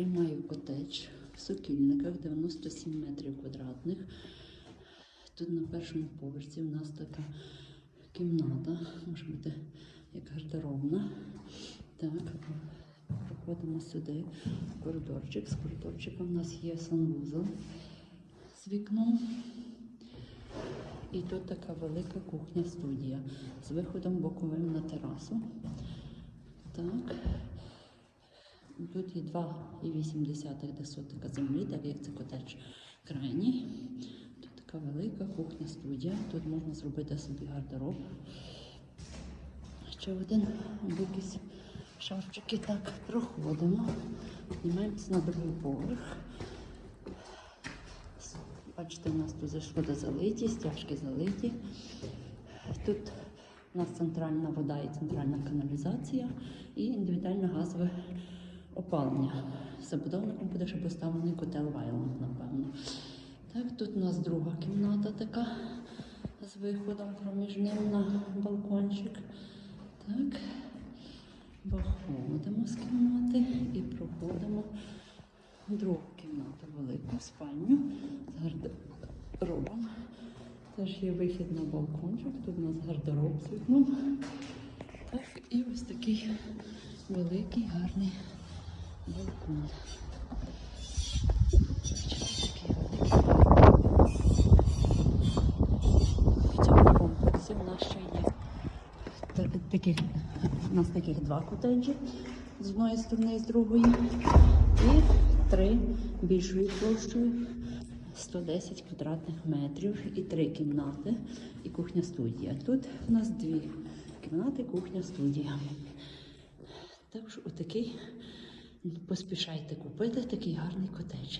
Приймаю котедж в Сокільниках 97 метрів квадратних. Тут на першому поверсі в нас така кімната, може бути як гардеробна. Так, проходимо сюди. Коридорчик. З коридорчика в нас є санвузол з вікном. І тут така велика кухня-студія з виходом боковим на терасу. Так. Тут є 2,8 де сотика землі, так як це котедж крайній. Тут така велика кухня-студія. Тут можна зробити собі гардероб. Ще один якісь шафчики. Так, проходимо. Піднімаємося на другий поверх. Бачите, у нас тут зашкода залиті, стяжки залиті. Тут у нас центральна вода і центральна каналізація і індивідуальне газове опалення. Забудовником буде ще поставлений котел Вайланд, напевно. Так, тут у нас друга кімната така з виходом проміжним на балкончик. Так. Виходимо з кімнати і проходимо в другу кімнату, велику спальню з гардеробом. Теж є вихід на балкончик, тут у нас гардероб з вікном. Так, і ось такий великий гарний балкон. В цьому комплексі в нас ще є та- таких, у нас таких два котеджі з одної сторони і з другої. І три більшою площею 110 квадратних метрів і три кімнати і кухня-студія. Тут у нас дві кімнати, кухня-студія. Так отакий, поспішайте купити такий гарний котедж.